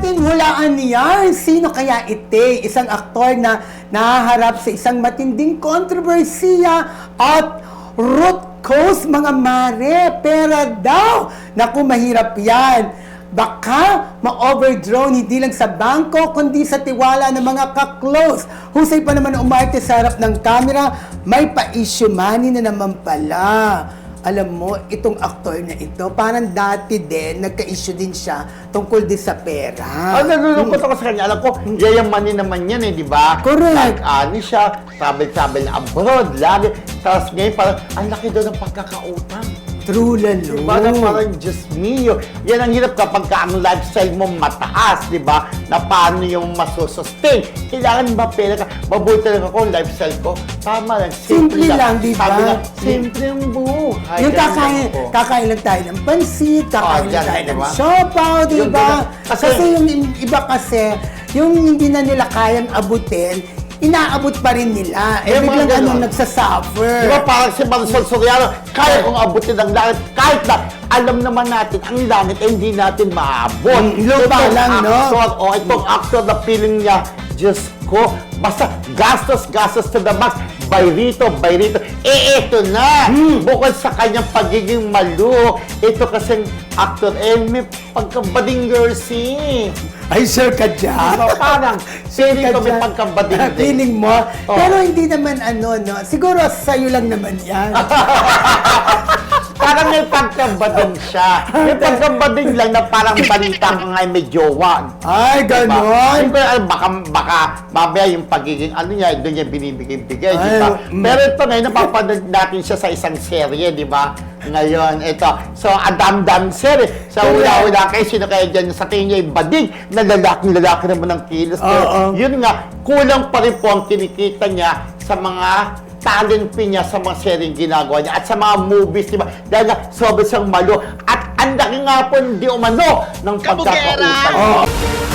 nating hulaan yan. Sino kaya ite? Isang aktor na nahaharap sa isang matinding kontrobersiya at root cause mga mare. Pera daw. Naku, mahirap yan. Baka ma-overdrawn hindi lang sa bangko, kundi sa tiwala ng mga ka-close. Husay pa naman umarte sa harap ng camera, may pa-issue money na naman pala. Alam mo, itong aktor na ito, parang dati din, nagka-issue din siya tungkol din sa pera. Ang nalulungkot ako sa kanya. Alam ko, yayamanin naman yan eh, di ba? Correct. Nag-ano siya, travel-travel abroad, lagi. Tapos ngayon parang, ang laki daw ng pagkakautang. True lalo. Parang parang just mio. Yan ang hirap kapag ka ang lifestyle mo mataas, di ba? Na paano yung masussustain. Kailangan ba pera ka? Mabuti lang ako, lifestyle ko. Tama lang. Simple lang, di ba? Sabi nga, simple yung buhay. Yung kakain, kakain lang tayo ng pansit, kakain Oh, lang tayo di ng ba? siopaw, di ba? Kasi, Kasi- yung iba kasi, yung hindi na nila kayang abutin, inaabot pa rin nila. Eh, Yung mga biglang ganun. nagsasuffer. Di ba parang si Marisol Soriano, kaya kong abutin ang langit. Kahit na alam naman natin, ang langit ay hindi natin maabot. Mm, lupa Itong lang, no? actor, O itong actor na feeling niya, Diyos ko, basta gastos, gastos to the max. By rito, by rito. Eh, eto na. Hmm. Bukod sa kanyang pagiging malu, ito kasing actor, eh, may pagkabading girlsy. Ay, sure ka dyan. Diba, parang, feeling ko may pagkabading din. Feeling mo. Oh. Pero hindi naman ano, no? Siguro sa'yo lang naman yan. Pagkabading siya. May pagkabading lang na parang balita ka nga may jowa. Ay, Diba? ganon. Hindi ko alam, baka, baka mamaya yung pagiging ano niya, doon niya binibigay-bigay, di ba? Mm. Pero ito ngayon, napapanood natin siya sa isang serye, di ba? Ngayon, ito. So, adam-dam serye. Sa Correct. una-una kayo, sino kaya dyan sa tingin niya yung bading na lalaking-lalaki naman ng kilos. Pero Oo. yun nga, kulang pa rin po ang kinikita niya sa mga talent fee niya sa mga seryeng ginagawa niya at sa mga movies, di ba? Dahil nga, sobrang siyang malo at ang laki nga po hindi umano ng pagkakautang. Oo.